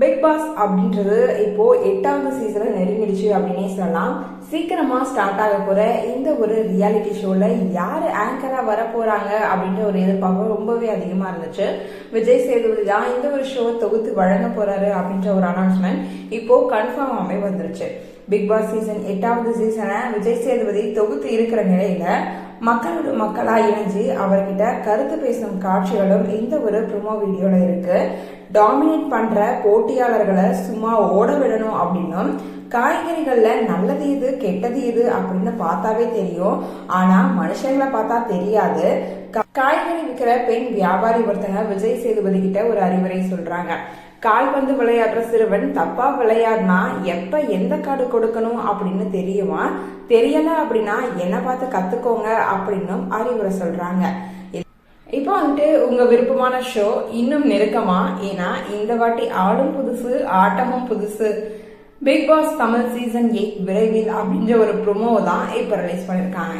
Big pass அப்படின்றது இப்போ எட்டாவது சீசனை நெருங்கிடுச்சு அப்படின்னே சொல்லலாம். சீக்கிரமா ஸ்டார்ட் ஆக போற இந்த ஒரு ரியாலிட்டி ஷோல யாரு ஆங்கரா வர போறாங்க அப்படின்ற ஒரு எதிர்பார்ப்பு ரொம்பவே அதிகமா இருந்துச்சு. விஜய் சேதுபதி தான் இந்த ஒரு ஷோ தொகுத்து வழங்க போறாரு அப்படின்ற ஒரு அனௌன்ஸ்மெண்ட் இப்போ கன்ஃபார்ம் ஆமே வந்துருச்சு. பிக் பாஸ் சீசன் எட்டாவது சீசனை விஜய் சேதுபதி தொகுத்து இருக்கிற நிலையில மக்களோட மக்களாக இணைஞ்சு அவர்கிட்ட கருத்து பேசும் காட்சிகளும் இந்த ஒரு ப்ரோமோ வீடியோல இருக்கு. டாமினேட் பண்ற போட்டியாளர்களை சும்மா ஓட விடணும் அப்படின்னும் காய்கறிகளில் நல்லது எது கெட்டது எது அப்படின்னு பார்த்தாவே தெரியும். ஆனால் மனுஷங்களை பார்த்தா தெரியாது. காய்கறி விற்கிற பெண் வியாபாரி ஒருத்தங்க விஜய் சேதுபதி கிட்ட ஒரு அறிவுரை சொல்றாங்க. கால்பந்து விளையாடுற சிறுவன் தப்பா விளையாடினா எப்ப எந்த கார்டு கொடுக்கணும் அப்படின்னு தெரியுமா தெரியல அப்படின்னா என்ன பார்த்து கத்துக்கோங்க அப்படின்னும் அறிவுரை சொல்றாங்க. இப்போ வந்துட்டு உங்க விருப்பமான ஷோ இன்னும் நெருக்கமா? ஏன்னா இந்த வாட்டி ஆளும் புதுசு ஆட்டமும் புதுசு. Bigg Boss Tamil season eight விரைவில் அப்படின்ற ஒரு ப்ரோமோ தான் இப்போ ரிலீஸ் பண்ணிருக்காங்க.